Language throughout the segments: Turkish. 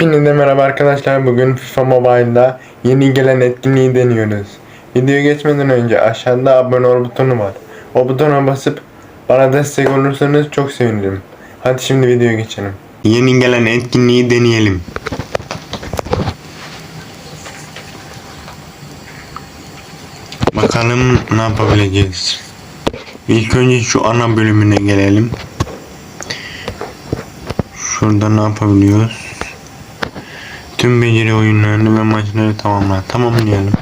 Hepinize merhaba arkadaşlar. Bugün FIFA Mobile'da yeni gelen etkinliği deniyoruz. Videoya geçmeden önce aşağıda abone ol butonu var. O butona basıp bana destek olursanız çok sevinirim. Hadi şimdi videoya geçelim. Yeni gelen etkinliği deneyelim. Bakalım ne yapabileceğiz. İlk önce şu ana bölümüne gelelim. Şurada ne yapabiliyoruz? Tüm beceri oyunlarını ve maçları tamamla. Tamamlayalım.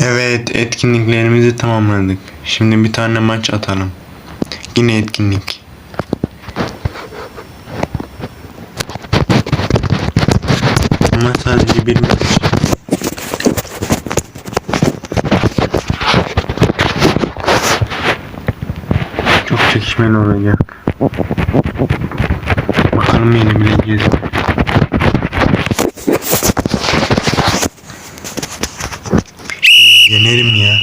Evet, etkinliklerimizi tamamladık. Şimdi bir tane maç atalım. Yine etkinlik. Ama sadece bir maç. Çekişmeli olacak. Bakalım yenebileceğiz mi? Yenerim ya.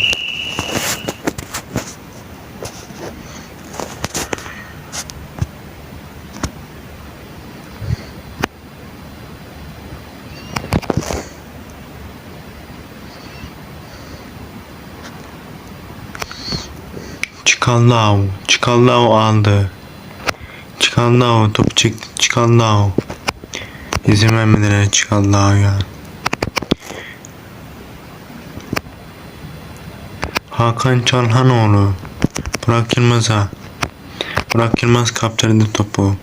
Çikaldav. Çikaldav aldı. Çikaldav top çıktı. Çikaldav. İzin vermediler Çikaldav ya. Hakan Çalhanoğlu. Burak Yılmaz'a. Burak Yılmaz kaptırdı topu.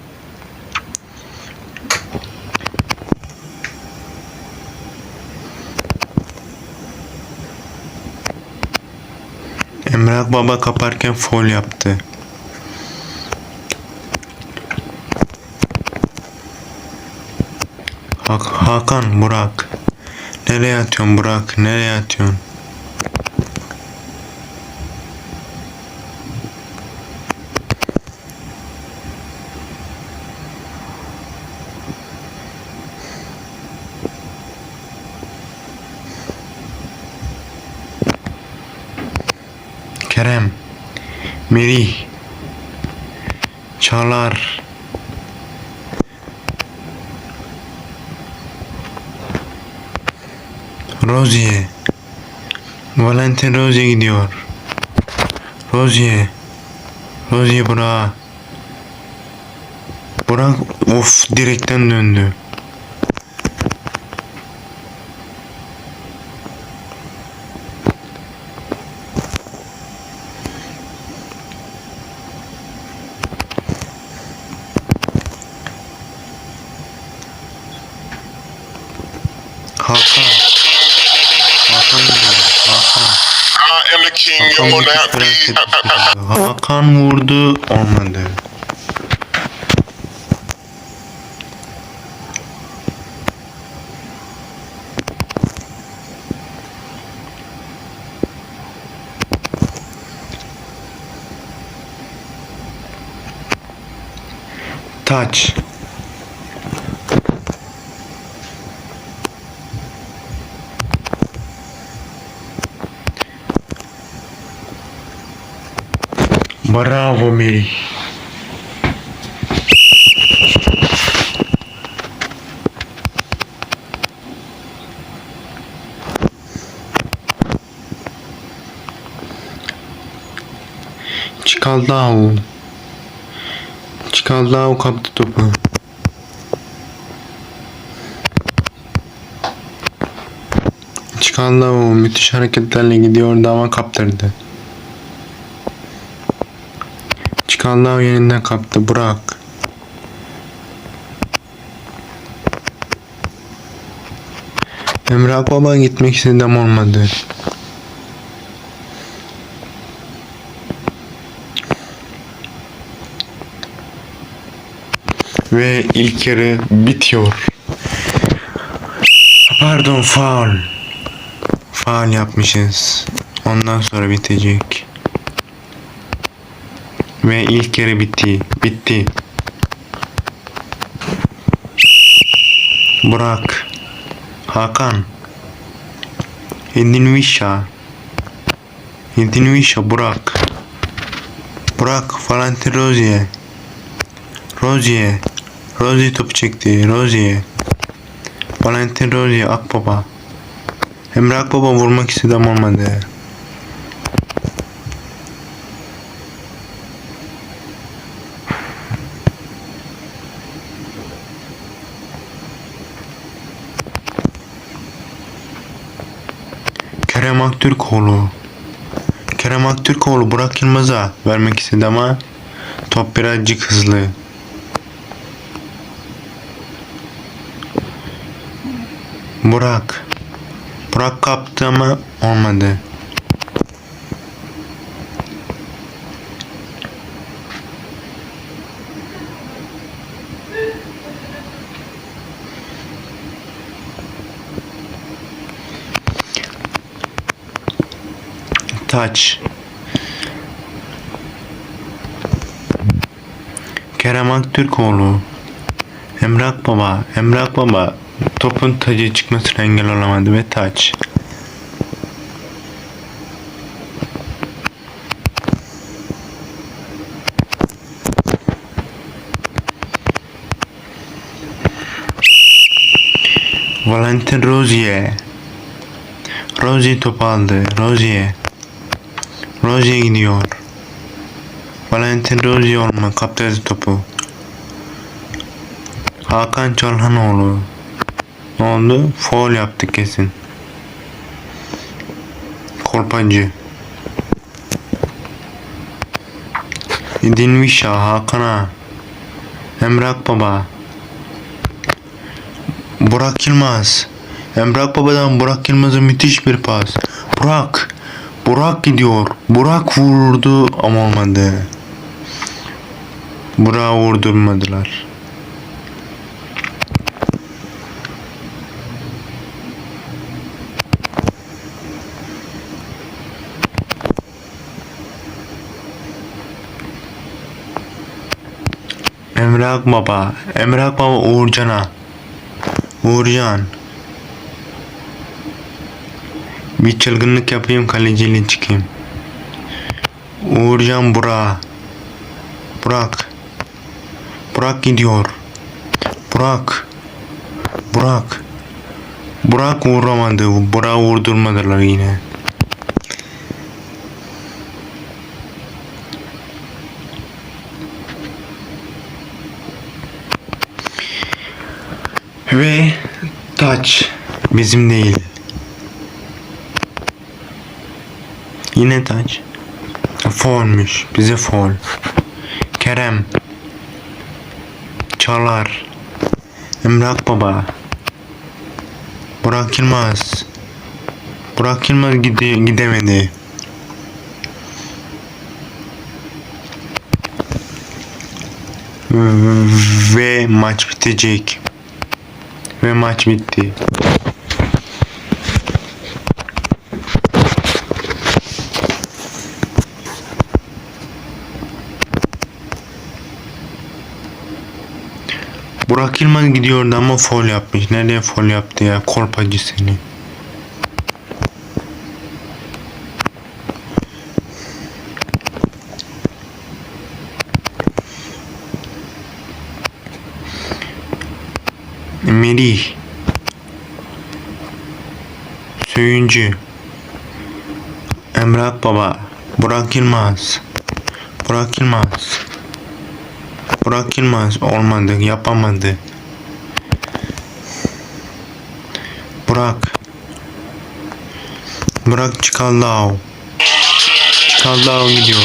Emrah Baba kaparken foul yaptı. Hak Hakan Burak. Nereye atıyorsun Burak? Nereye atıyorsun? Kerem. Merih. Çağlar. Rozier. Valentin Rozier gidiyor. Rozier. Rozier Burak. Burak of direkten döndü. Hakan. Hakan gidiyor. Hakan. I am the king, you Hakan will müthiş not bir hareket be. yapıyor. Hakan olmadı. Taç. Bravo Meri. Çikaldao. Çikaldao kaptı topu. Çikaldao müthiş hareketlerle gidiyordu ama kaptırdı. Çikaldav yeniden kaptı. Burak. Emrah Baba gitmek istedi ama olmadı. Ve ilk yarı bitiyor. Pardon faul. Faul yapmışız. Ondan sonra bitecek. Ve ilk yarı bitti. Bitti. Burak. Hakan. Edin Vişa. Edin Vişa Burak. Burak Valentin Rozier. Rozier. Rozier topu çekti. Rozier. Valentin Rozier Akbaba. Emre Akbaba vurmak istedi ama olmadı. Kerem Aktürkoğlu. Kerem Aktürkoğlu Burak Yılmaz'a vermek istedi ama top birazcık hızlı. Burak. Burak kaptı ama olmadı. Taç. Kerem Aktürkoğlu. Emrak Baba. Emrak Baba topun tacı çıkmasına engel olamadı ve taç. Valentin Rozier. Rozier top aldı. Rozier. Rozier gidiyor. Valentin Rozier olma kaptırdı topu. Hakan Çalhanoğlu. Ne oldu? Foul yaptı kesin. Korpacı. Dinvişa Hakan'a. Emrak Baba. Burak Yılmaz. Emrak Baba'dan Burak Yılmaz'a müthiş bir pas. Burak. Burak gidiyor. Burak vurdu ama olmadı. Burak'ı vurdurmadılar. Emre Akbaba. Emre Akbaba Uğurcan'a. Uğurcan. Bir çılgınlık yapayım kaleciyle çıkayım. Uğurcan Burak. Burak. Burak gidiyor. Burak. Burak. Burak vuramadı. Burak vurdurmadılar yine. Ve taç bizim değil. Yine taç. Foulmüş. Bize foul. Kerem. Çalar. Emrak Baba. Burak Yılmaz. Burak Yılmaz gide gidemedi. Ve maç bitecek. Ve maç bitti. Burak Yılmaz gidiyordu ama fol yapmış. Nereye fol yaptı ya? Korpacı seni. Melih. Söyüncü. Emrah Baba. Burak Yılmaz. Burak Yılmaz. Burak Yılmaz olmadı, yapamadı. Burak. Burak Çikaldao. Çikaldao gidiyor.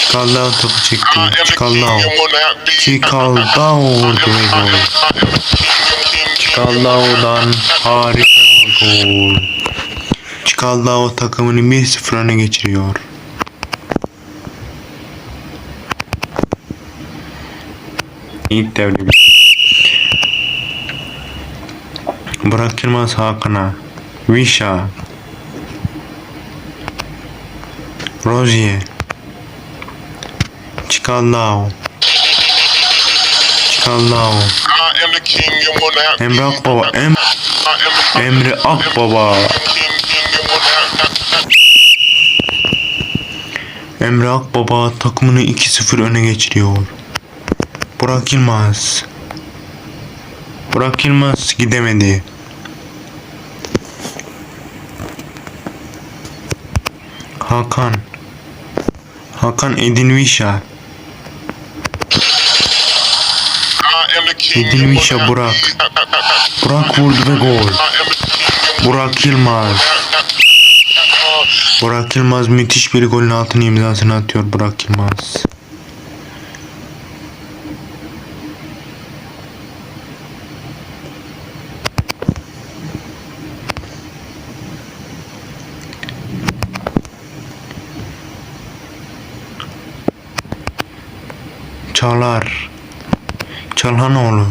Çikaldao topu çekti. Çikaldao vurdu ve gol. Çikaldao'dan harika bir gol. Çikaldao takımını 1-0 öne geçiriyor. Bitti. Burak Yılmaz Hakan'a. Vişa. Rozier. Wanna have Emre Akbaba. Em Emre Akbaba. Emre Akbaba takımını 2-0 öne geçiriyor. Burak Yılmaz. Burak Yılmaz gidemedi. Hakan. Hakan Edin Vişa. I am the king, you Edin wanna Vişa have Burak. Burak vurdu ve gol. Burak Yılmaz. Burak Yılmaz müthiş bir golün altın imzasını atıyor Burak Yılmaz. Çağlar. Çalhanoğlu.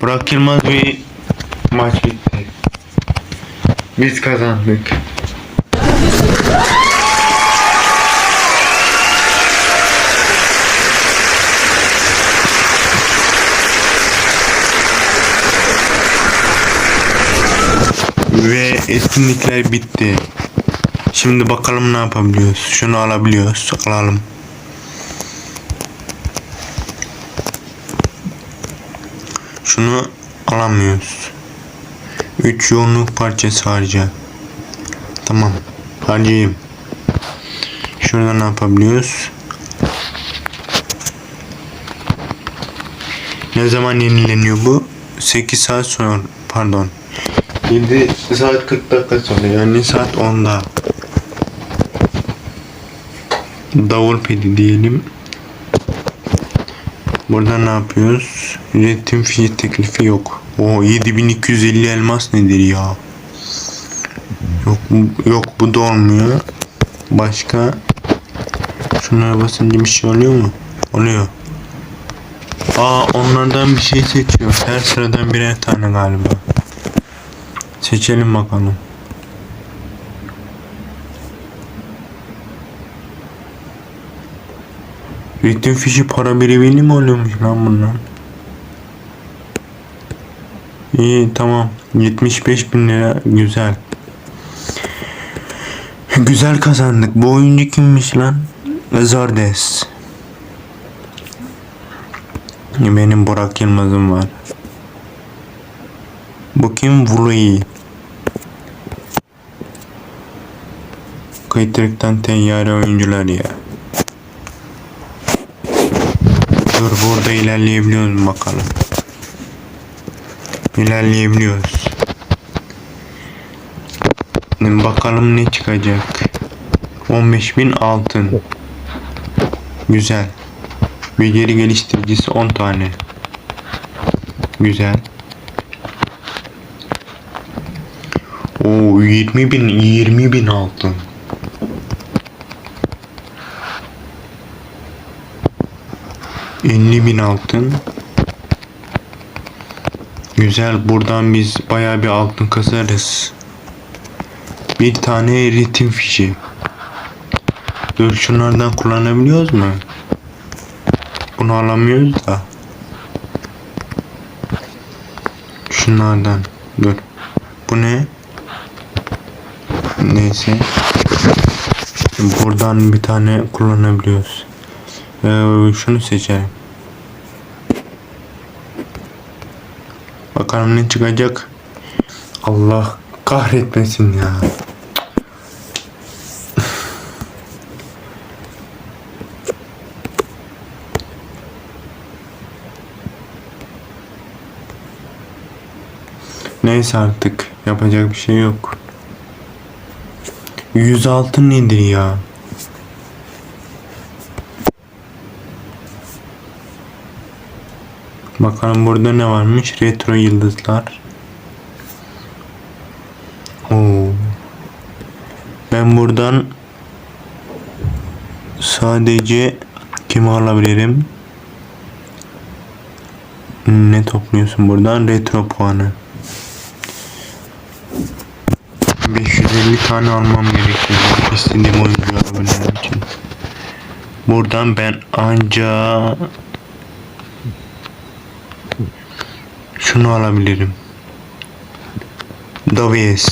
Burak Yılmaz bir maç bitti. Biz kazandık. Ve etkinlikler bitti. Şimdi bakalım ne yapabiliyoruz. Şunu alabiliyoruz. Alalım. Şunu alamıyoruz. 3 yoğunluk parçası harca. Tamam. Harcayayım. Şurada ne yapabiliyoruz? Ne zaman yenileniyor bu? 8 saat sonra pardon. 7 saat 40 dakika sonra yani saat 10'da. Davul pedi diyelim. Burada ne yapıyoruz? Üretim fiyat teklifi yok. O 7250 elmas nedir ya? Yok bu- yok bu da olmuyor. Başka şunlara basınca bir şey oluyor mu? Oluyor. Aa onlardan bir şey seçiyor. Her sıradan birer tane galiba. Seçelim bakalım. Ritim fişi para birimiyle mi oluyormuş lan bunlar? İyi tamam. 75 bin lira güzel. Güzel kazandık. Bu oyuncu kimmiş lan? Zardes. Benim Burak Yılmaz'ım var. Bu kim? Vului. Kayıtırıktan teyyare oyuncular ya. Dur burada ilerleyebiliyoruz bakalım. İlerleyebiliyoruz. Bakalım ne çıkacak. 15.000 altın. Güzel. Beceri geliştiricisi 10 tane. Güzel. Oo 20 bin 20 bin altın. Elli bin altın. Güzel buradan biz baya bir altın kasarız. Bir tane ritim fişi. Dur şunlardan kullanabiliyoruz mu? Bunu alamıyoruz da. Şunlardan. Dur. Bu ne? Neyse. Buradan bir tane kullanabiliyoruz. Ee, şunu seçelim. Bakalım ne çıkacak. Allah kahretmesin ya. Neyse artık yapacak bir şey yok. 106 nedir ya? Bakalım burada ne varmış? Retro yıldızlar. Oo. Ben buradan sadece kimi alabilirim? Ne topluyorsun buradan? Retro puanı. 550 tane almam gerekiyor. İstediğim oyuncu alabilmem için. Buradan ben anca Şunu alabilirim. Davies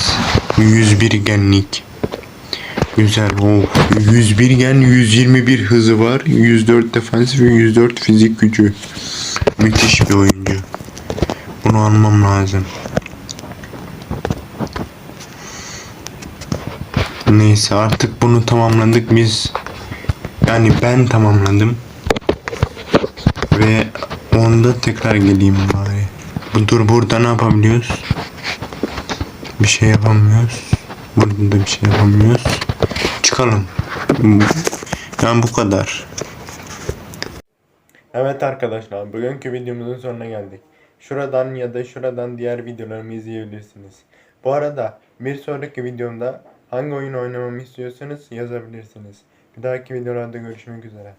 101 genlik. Güzel. Oh. 101 gen 121 hızı var. 104 defansif ve 104 fizik gücü. Müthiş bir oyuncu. Bunu almam lazım. Neyse artık bunu tamamladık biz. Yani ben tamamladım. Ve onda tekrar geleyim bari. Dur burada ne yapabiliyoruz? Bir şey yapamıyoruz. Burada da bir şey yapamıyoruz. Çıkalım. Yani bu kadar. Evet arkadaşlar bugünkü videomuzun sonuna geldik. Şuradan ya da şuradan diğer videolarımı izleyebilirsiniz. Bu arada bir sonraki videomda hangi oyun oynamamı istiyorsanız yazabilirsiniz. Bir dahaki videolarda görüşmek üzere.